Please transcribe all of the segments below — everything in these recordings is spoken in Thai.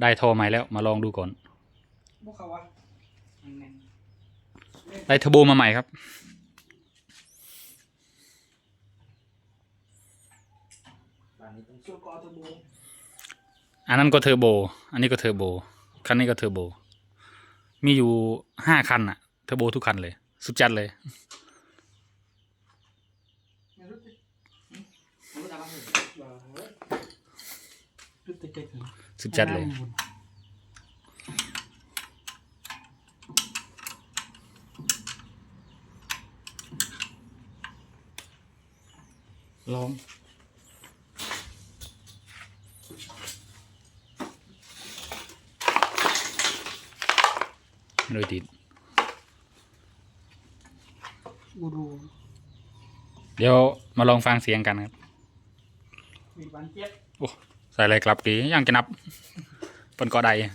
ได้โทรใหม่แล้วมาลองดูก่อนพวกเขาวะแน่นได้เทอร์โบมาใหม่ครับบ้านนี้ต้องๆส่วนกอเทอร์โบอันนั้นก็เทอร์โบ อันนี้ก็เทอร์โบ คันนี้ก็เทอร์โบ มีอยู่ห้าคันอะเทอร์โบทุกคันเลย สุดจัดเลยไม่รู้จะรู้จักบ้างไหมว่าเฮ้ยรู้จะเจ๊กเหรอสุดจัดเลย ลอง โดยติดกูดูเดี๋ยวมาลองฟังเสียงกันครับมีบานเจ็บ ใส่อะไรกลับกียังจะนับปนกอใดอะ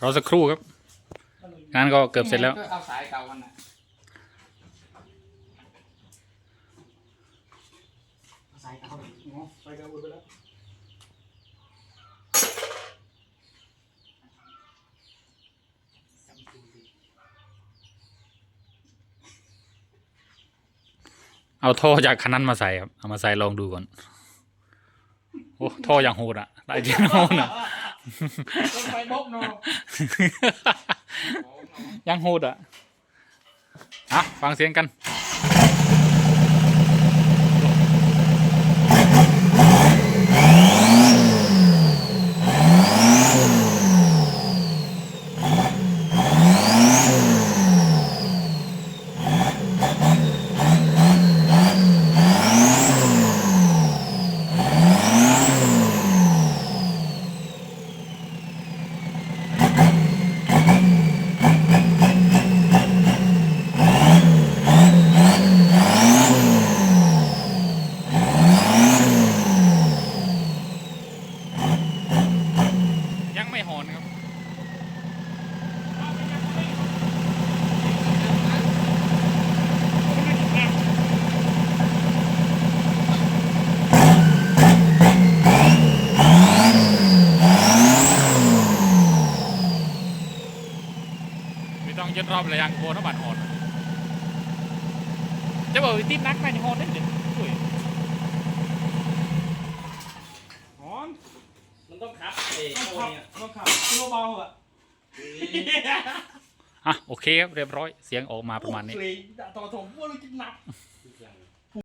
เราสักครู่ครับงานก็เกือบเสร็จแล้วเอาสายเก่ามันน่ะเอาสายเก่าอ๋อสายเก่าอุดไปแล้ว เอาท่อจากคันนั้นมาใส่ครับเอามาใส่ลองดูก่อนโอ้ท่ออย่างโหดอะได้จริงโหดอะต้องไปบกเนาะยังโหดอะอะฟังเสียงกัน ไม่หอนครับไม่ต้องยึดรอบเลยยังโคถ้าบัดหอนจะบอกว่าติดนักไหมหอนได้เดี๋ยวอุ้ย หอน มันต้องขับเอ้ต้องโอ้ขับเนี่ย ต้องขับตัวเบาอะอะโอเคครับเรียบร้อยเสียงออกมาประมาณนี้ โอ้เพลงต่อถมว่าเรากินหนัก